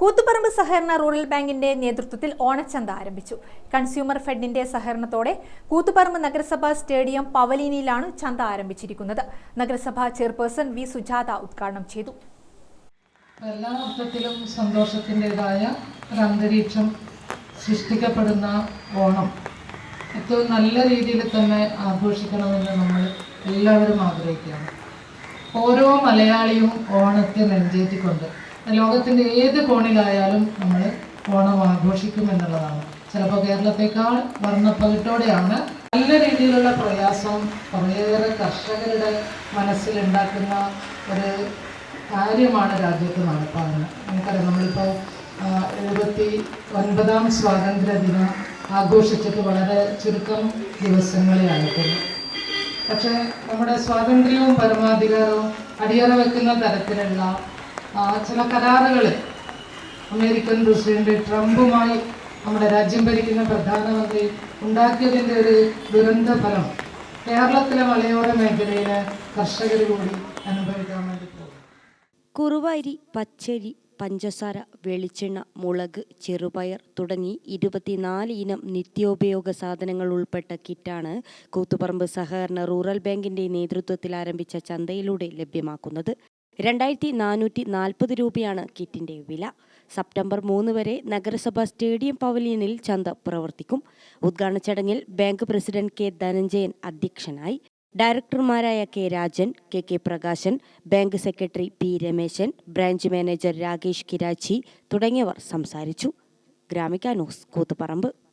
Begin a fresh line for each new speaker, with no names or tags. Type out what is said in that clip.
കൂത്തുപറമ്പ് സഹകരണ റൂറൽ ബാങ്കിന്റെ നേതൃത്വത്തിൽ ഓണച്ചന്ത ആരംഭിച്ചു. കൺസ്യൂമർ ഫെഡിന്റെ സഹകരണത്തോടെ കൂത്തുപറമ്പ് നഗരസഭാ സ്റ്റേഡിയം പവലീനിയിലാണ് ചന്ത ആരംഭിച്ചിരിക്കുന്നത്. നഗരസഭാ ചെയർപേഴ്സൺ വി സുജാത ഉദ്ഘാടനം ചെയ്തു.
എല്ലാ അർത്ഥത്തിലും സന്തോഷത്തിന്റെതായ ഒരന്തരീക്ഷം സൃഷ്ടിക്കപ്പെടുന്ന ഓണം. ഏറ്റവും നല്ല രീതിയിൽ തന്നെ ആഘോഷിക്കണമെന്ന് നമ്മൾ എല്ലാവരും ആഗ്രഹിക്കുകയാണ്. ഓരോ മലയാളിയും ഓണത്തെ നെഞ്ചേറ്റിക്കൊണ്ട് ലോകത്തിന്റെ ഏത് കോണിലായാലും നമ്മൾ ഓണം ആഘോഷിക്കും എന്നുള്ളതാണ് ചിലപ്പോൾ കേരളത്തെക്കാൾ വർണപ്പകിട്ടോടെയാണ് നല്ല രീതിയിലുള്ള പ്രയാസം കുറേയേറെ കർഷകരുടെ മനസ്സിലുണ്ടാക്കുന്ന ഒരു കാര്യമാണ് രാജ്യത്ത് നടപ്പാകുന്നത്. നമുക്കറിയാം നമ്മളിപ്പോൾ എഴുപത്തി ഒൻപതാം സ്വാതന്ത്ര്യ ദിനം ആഘോഷിച്ചിട്ട് വളരെ ചുരുക്കം ദിവസങ്ങളെ ആയിട്ടുള്ളൂ. പക്ഷേ നമ്മുടെ സ്വാതന്ത്ര്യവും പരമാധികാരവും അടിയറ വെക്കുന്ന തരത്തിലുള്ള ചില കരാറുകൾ അമേരിക്കൻ പ്രസിഡന്റ് ട്രംപുമായി നമ്മുടെ രാജ്യം ഭരിക്കുന്ന പ്രധാനമന്ത്രി ഉണ്ടാക്കിയതിന്റെ ഒരു ദുരന്ത ഫലം കേരളത്തിലെ മലയോര മേഖലയിലെ കർഷകർ കൂടി അനുഭവിക്കാൻ വേണ്ടി പോകും
കുറുവരി പച്ചരി പഞ്ചസാര വെളിച്ചെണ്ണ മുളക് ചെറുപയർ തുടങ്ങി ഇരുപത്തിനാല് ഇനം നിത്യോപയോഗ സാധനങ്ങൾ ഉൾപ്പെട്ട കിറ്റാണ് കൂത്തുപറമ്പ് സഹകരണ റൂറൽ ബാങ്കിന്റെ നേതൃത്വത്തിൽ ആരംഭിച്ച ചന്തയിലൂടെ ലഭ്യമാക്കുന്നത്. രണ്ടായിരത്തി നാനൂറ്റി നാൽപ്പത് രൂപയാണ് കിറ്റിന്റെ വില. സെപ്റ്റംബർ മൂന്ന് വരെ നഗരസഭ സ്റ്റേഡിയം പവലിയനിൽ ചന്ത പ്രവർത്തിക്കും. ഉദ്ഘാടന ചടങ്ങിൽ ബാങ്ക് പ്രസിഡന്റ് കെ ധനഞ്ജയൻ അധ്യക്ഷനായി. ഡയറക്ടർമാരായ K Rajan K K Prakashan bank secretary P Rameshan branch manager Rakesh Kirachi തുടങ്ങിയവർ സംസാരിച്ചു. ഗ്രാമിക ന്യൂസ് കൂത്തുപറമ്പ്.